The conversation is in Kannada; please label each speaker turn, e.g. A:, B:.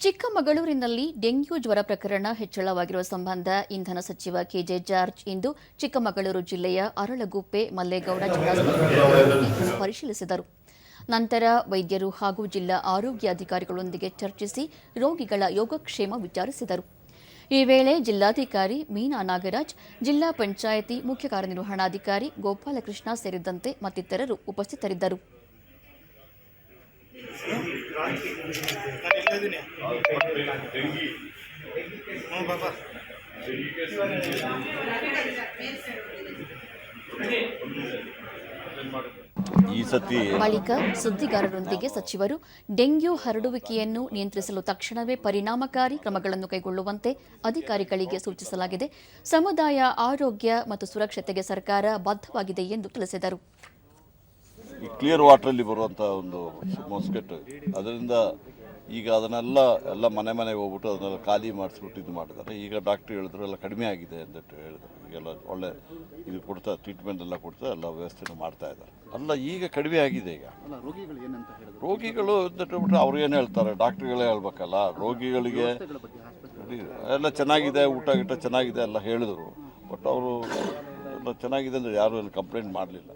A: ಚಿಕ್ಕಮಗಳೂರಿನಲ್ಲಿ ಡೆಂಗ್ಯೂ ಜ್ವರ ಪ್ರಕರಣ ಹೆಚ್ಚಳವಾಗಿರುವ ಸಂಬಂಧ ಇಂಧನ ಸಚಿವ ಕೆಜೆ ಜಾರ್ಜ್ ಇಂದು ಚಿಕ್ಕಮಗಳೂರು ಜಿಲ್ಲೆಯ ಅರಳಗುಪ್ಪೆ ಮಲ್ಲೇಗೌಡ ಜಿಲ್ಲಾಸ್ಪತ್ರೆಯನ್ನು ಪರಿಶೀಲಿಸಿದರು. ನಂತರ ವೈದ್ಯರು ಹಾಗೂ ಜಿಲ್ಲಾ ಆರೋಗ್ಯಾಧಿಕಾರಿಗಳೊಂದಿಗೆ ಚರ್ಚಿಸಿ ರೋಗಿಗಳ ಯೋಗಕ್ಷೇಮ ವಿಚಾರಿಸಿದರು. ಈ ವೇಳೆ ಜಿಲ್ಲಾಧಿಕಾರಿ ಮೀನಾ ನಾಗರಾಜ್, ಜಿಲ್ಲಾ ಪಂಚಾಯಿತಿ ಮುಖ್ಯ ಕಾರ್ಯನಿರ್ವಹಣಾಧಿಕಾರಿ ಗೋಪಾಲಕೃಷ್ಣ ಸೇರಿದಂತೆ ಮತ್ತಿತರರು ಉಪಸ್ಥಿತರಿದ್ದರು. ಬಳಿಕ ಸುದ್ದಿಗಾರರೊಂದಿಗೆ ಸಚಿವರು, ಡೆಂಗ್ಯೂ ಹರಡುವಿಕೆಯನ್ನು ನಿಯಂತ್ರಿಸಲು ತಕ್ಷಣವೇ ಪರಿಣಾಮಕಾರಿ ಕ್ರಮಗಳನ್ನು ಕೈಗೊಳ್ಳುವಂತೆ ಅಧಿಕಾರಿಗಳಿಗೆ ಸೂಚಿಸಲಾಗಿದೆ. ಸಮುದಾಯ, ಆರೋಗ್ಯ ಮತ್ತು ಸುರಕ್ಷತೆಗೆ ಸರ್ಕಾರ ಬದ್ಧವಾಗಿದೆ ಎಂದು ತಿಳಿಸಿದರು.
B: ಈ ಕ್ಲಿಯರ್ ವಾಟ್ರಲ್ಲಿ ಬರುವಂಥ ಒಂದು ಮೊಸ್ಕೆಟ್ ಅದರಿಂದ ಈಗ ಅದನ್ನೆಲ್ಲ ಎಲ್ಲ ಮನೆ ಮನೆಗೆ ಹೋಗ್ಬಿಟ್ಟು ಅದನ್ನೆಲ್ಲ ಖಾಲಿ ಮಾಡಿಸ್ಬಿಟ್ಟು ಇದು ಮಾಡಿದ್ದಾರೆ. ಈಗ ಡಾಕ್ಟ್ರ್ ಹೇಳಿದ್ರು ಎಲ್ಲ ಕಡಿಮೆ ಆಗಿದೆ ಅಂತ ಹೇಳಿದ್ರು. ಈಗೆಲ್ಲ ಒಳ್ಳೆ ಇದು ಕೊಡ್ತಾ ಟ್ರೀಟ್ಮೆಂಟ್ ಎಲ್ಲ ಕೊಡ್ತಾ ಎಲ್ಲ ವ್ಯವಸ್ಥೆನೂ ಮಾಡ್ತಾ ಇದ್ದಾರೆ. ಅಲ್ಲ ಈಗ ಕಡಿಮೆ ಆಗಿದೆ ಈಗ.
C: ರೋಗಿಗಳು
B: ಹೇಳ್ಬಿಟ್ರೆ ಅವ್ರು ಏನು ಹೇಳ್ತಾರೆ? ಡಾಕ್ಟ್ರುಗಳೇ ಹೇಳ್ಬೇಕಲ್ಲ. ರೋಗಿಗಳಿಗೆ ಎಲ್ಲ ಚೆನ್ನಾಗಿದೆ ಊಟ ಗೀಟ ಚೆನ್ನಾಗಿದೆ ಎಲ್ಲ ಹೇಳಿದ್ರು. ಬಟ್ ಅವರು ಎಲ್ಲ ಚೆನ್ನಾಗಿದೆ ಅಂದರೆ ಯಾರು ಅಲ್ಲಿ ಕಂಪ್ಲೇಂಟ್ ಮಾಡಲಿಲ್ಲ.